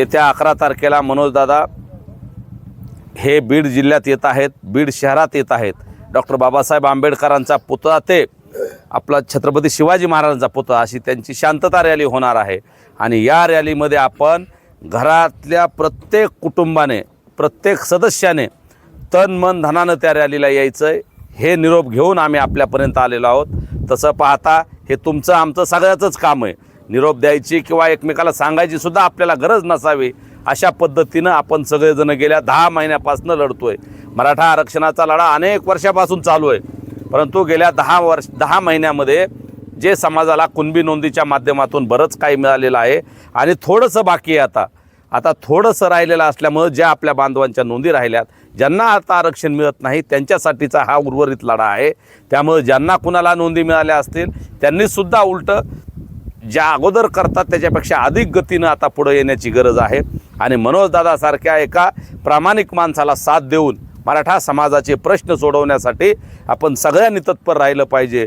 येत्या अकरा तारखेला मनोजदादा हे बीड जिल्ह्यात येत आहेत बीड शहरात येत आहेत. डॉक्टर बाबासाहेब आंबेडकरांचा पुतळा ते आपला छत्रपती शिवाजी महाराजांचा पुतळा अशी त्यांची शांतता रॅली होणार आहे. आणि या रॅलीमध्ये आपण घरातल्या प्रत्येक कुटुंबाने प्रत्येक सदस्याने तन मन धनानं त्या रॅलीला यायचं आहे हे निरोप घेऊन आम्ही आपल्यापर्यंत आलेलो आहोत. तसं पाहता हे तुमचं आमचं सगळ्याचंच काम आहे. निरोप द्यायची किंवा एकमेकाला सांगायची सुद्धा आपल्याला गरज नसावी अशा पद्धतीनं आपण सगळेजण गेल्या दहा महिन्यापासून लढतो आहे मराठा आरक्षणाचा लढा अनेक वर्षापासून चालू आहे. परंतु गेल्या दहा वर्ष दहा महिन्यामध्ये जे समाजाला कुणबी नोंदीच्या माध्यमातून बरंच काही मिळालेलं आहे आणि थोडंसं बाकी आहे आता. आता थोडंसं राहिलेलं असल्यामुळं ज्या आपल्या बांधवांच्या नोंदी राहिल्यात ज्यांना आता आरक्षण मिळत नाही त्यांच्यासाठीचा हा उर्वरित लढा आहे. त्यामुळे ज्यांना कुणाला नोंदी मिळाल्या असतील त्यांनीसुद्धा उलटं ज्या अगोदर करतात त्याच्यापेक्षा अधिक गतीनं आता पुढं येण्याची गरज आहे. आणि मनोजदादासारख्या एका प्रामाणिक माणसाला साथ देऊन मराठा समाजाचे प्रश्न सोडवण्यासाठी आपण सगळ्यांनी तत्पर राहिलं पाहिजे.